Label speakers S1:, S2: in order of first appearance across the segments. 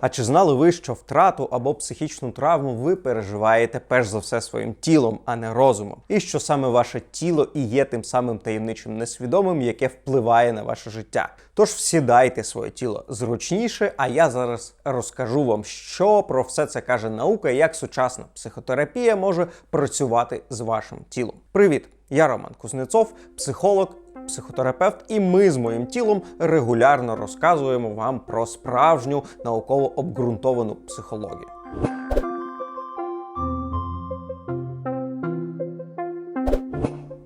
S1: А чи знали ви, що втрату або психічну травму ви переживаєте перш за все своїм тілом, а не розумом? І що саме ваше тіло і є тим самим таємничим несвідомим, яке впливає на ваше життя? Тож всідайте своє тіло зручніше, а я зараз розкажу вам, що про все це каже наука, і як сучасна психотерапія може працювати з вашим тілом. Привіт! Я Роман Кузнецов, психолог, психотерапевт, і ми з моїм тілом регулярно розказуємо вам про справжню науково обґрунтовану психологію.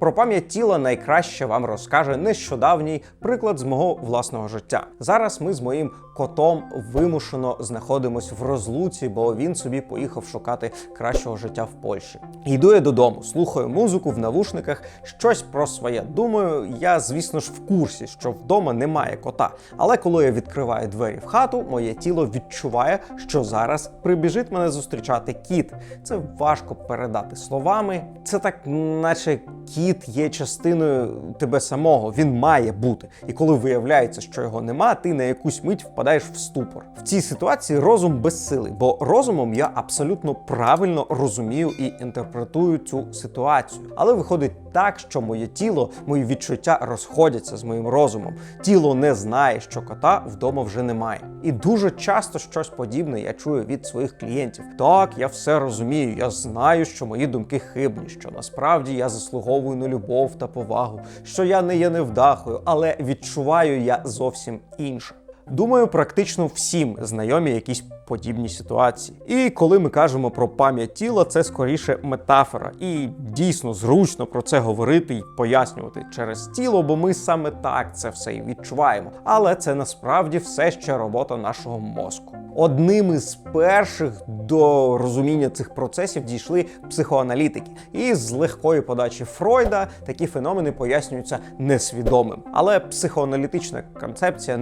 S1: Про пам'ять тіла найкраще вам розкаже нещодавній приклад з мого власного життя. Зараз ми з моїм котом вимушено знаходимось в розлуці, бо він собі поїхав шукати кращого життя в Польщі. Йду я додому, слухаю музику в навушниках, щось про своє думаю. Я, звісно ж, в курсі, що вдома немає кота. Але коли я відкриваю двері в хату, моє тіло відчуває, що зараз прибіжить мене зустрічати кіт. Це важко передати словами. Це так, наче кіт є частиною тебе самого. Він має бути. І коли виявляється, що його нема, ти на якусь мить впадаєш в ступор. В цій ситуації розум безсилий, бо розумом я абсолютно правильно розумію і інтерпретую цю ситуацію. Але виходить так, що моє тіло, мої відчуття розходяться з моїм розумом. Тіло не знає, що кота вдома вже немає. І дуже часто щось подібне я чую від своїх клієнтів. Так, я все розумію. Я знаю, що мої думки хибні, що насправді я заслуговую на любов та повагу, що я не є невдахою, але відчуваю я зовсім інше. Думаю, практично всім знайомі якісь подібні ситуації. І коли ми кажемо про пам'ять тіла, це скоріше метафора. І дійсно зручно про це говорити і пояснювати через тіло, бо ми саме так це все і відчуваємо. Але це насправді все ще робота нашого мозку. Одним із перших до розуміння цих процесів дійшли психоаналітики, і з легкої подачі Фройда такі феномени пояснюються несвідомим. Але психоаналітична концепція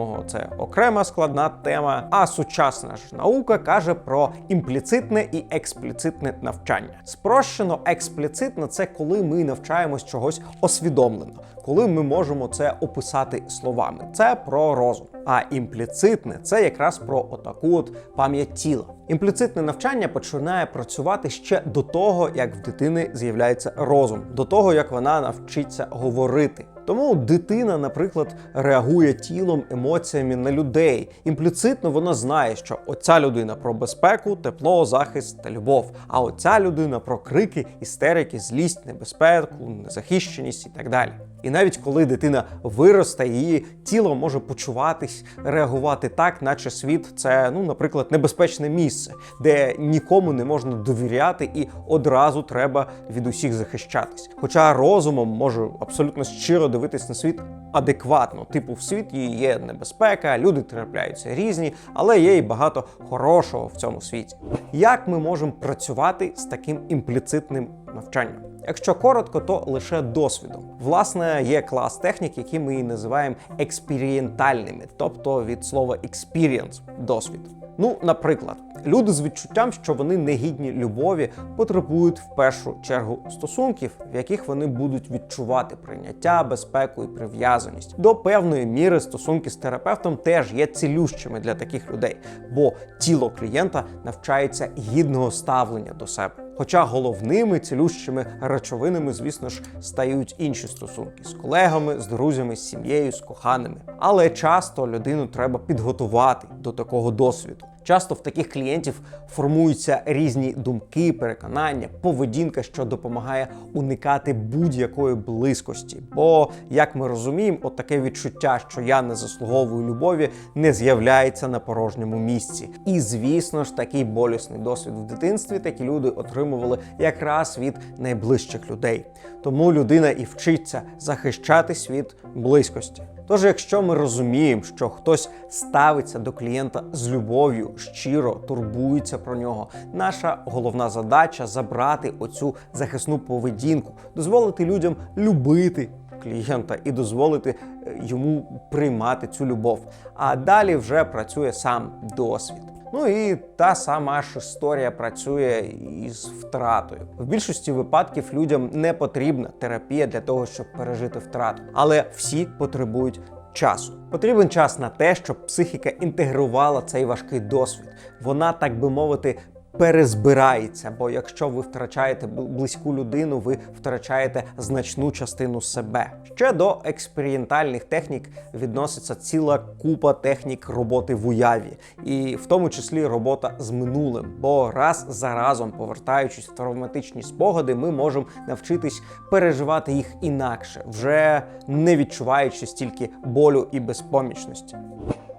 S1: несвідомого це окрема складна тема. А сучасна ж наука каже про імпліцитне і експліцитне навчання. Спрощено експліцитне це коли ми навчаємось чогось освідомлено, коли ми можемо це описати словами. Це про розум. А імпліцитне це якраз про отаку от пам'ять тіла. Імпліцитне навчання починає працювати ще до того, як в дитини з'являється розум, до того як вона навчиться говорити. Тому дитина, наприклад, реагує тілом, емоціями на людей. Імпліцитно вона знає, що оця людина про безпеку, тепло, захист та любов. А оця людина про крики, істерики, злість, небезпеку, незахищеність і так далі. І навіть коли дитина виросте, її тіло може почуватись, реагувати так, наче світ це, ну, наприклад, небезпечне місце, де нікому не можна довіряти і одразу треба від усіх захищатись. Хоча розумом може абсолютно щиро дивитись на світ адекватно. Типу, в світі є небезпека, люди трапляються різні, але є і багато хорошого в цьому світі. Як ми можемо працювати з таким імпліцитним навчанням? Якщо коротко, то лише досвідом. Власне, є клас технік, які ми і називаємо експерієнтальними, тобто від слова experience – досвід. Ну, наприклад, люди з відчуттям, що вони не гідні любові, потребують в першу чергу стосунків, в яких вони будуть відчувати прийняття, безпеку і прив'язаність. До певної міри стосунки з терапевтом теж є цілющими для таких людей, бо тіло клієнта навчається гідного ставлення до себе. Хоча головними цілющими речовинами, звісно ж, стають інші стосунки з колегами, з друзями, з сім'єю, з коханими. Але часто людину треба підготувати до такого досвіду. Часто в таких клієнтів формуються різні думки, переконання, поведінка, що допомагає уникати будь-якої близькості. Бо, як ми розуміємо, от таке відчуття, що я не заслуговую любові, не з'являється на порожньому місці. І звісно ж, такий болісний досвід в дитинстві такі люди отримували якраз від найближчих людей. Тому людина і вчиться захищатись від близькості. Тож, якщо ми розуміємо, що хтось ставиться до клієнта з любов'ю, щиро турбується про нього, наша головна задача забрати оцю захисну поведінку, дозволити людям любити клієнта і дозволити е, йому приймати цю любов. А далі вже працює сам досвід. Ну і та сама ж історія працює із втратою. В більшості випадків людям не потрібна терапія для того, щоб пережити втрату, але всі потребують часу. Потрібен час на те, щоб психіка інтегрувала цей важкий досвід. Вона, так би мовити, перезбирається. Бо якщо ви втрачаєте близьку людину, ви втрачаєте значну частину себе. Ще до експериментальних технік відноситься ціла купа технік роботи в уяві, і в тому числі робота з минулим. Бо раз за разом, повертаючись в травматичні спогади, ми можемо навчитись переживати їх інакше, вже не відчуваючи стільки болю і безпомічності.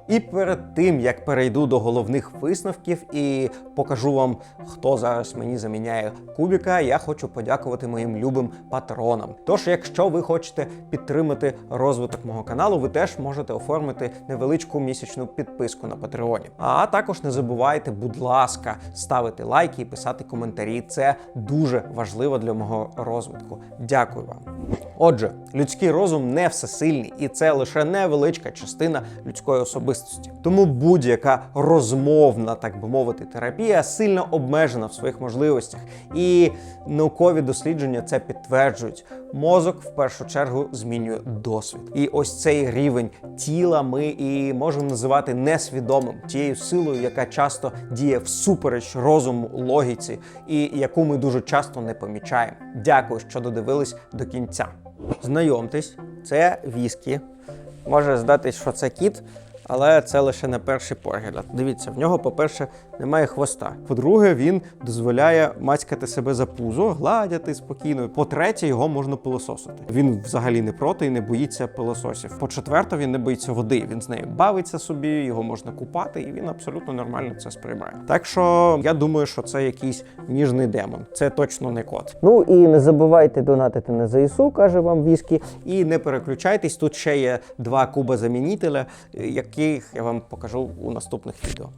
S1: І перед тим як перейду до головних висновків і покажу вам, хто зараз мені заміняє кубіка, я хочу подякувати моїм любим патронам. Тож, якщо ви хочете підтримати розвиток мого каналу, ви теж можете оформити невеличку місячну підписку на Патреоні. А також не забувайте, будь ласка, ставити лайки і писати коментарі. Це дуже важливо для мого розвитку. Дякую вам. Отже, людський розум не всесильний, і це лише невеличка частина людської особистості. Тому будь-яка розмовна, так би мовити, терапія сильно обмежена в своїх можливостях. І наукові дослідження це підтверджують. Мозок в першу чергу змінює досвід. І ось цей рівень тіла ми і можемо називати несвідомим тією силою, яка часто діє всупереч розуму, логіці, і яку ми дуже часто не помічаємо. Дякую, що додивились до кінця. Знайомтесь, це віскі. Може здатись, що це кіт, але це лише на перший погляд. Дивіться, в нього, по-перше, немає хвоста. По-друге, він дозволяє мацькати себе за пузо, гладяти спокійно. По-третє, його можна пилососити. Він взагалі не проти і не боїться пилососів. По-четверте, він не боїться води. Він з нею бавиться собі, його можна купати, і він абсолютно нормально це сприймає. Так що я думаю, що це якийсь ніжний демон. Це точно не кот. Ну і не забувайте донатити на ЗСУ, каже вам віскі. І не переключайтесь. Тут ще є два куба замінителя, яких я вам покажу у наступних відео.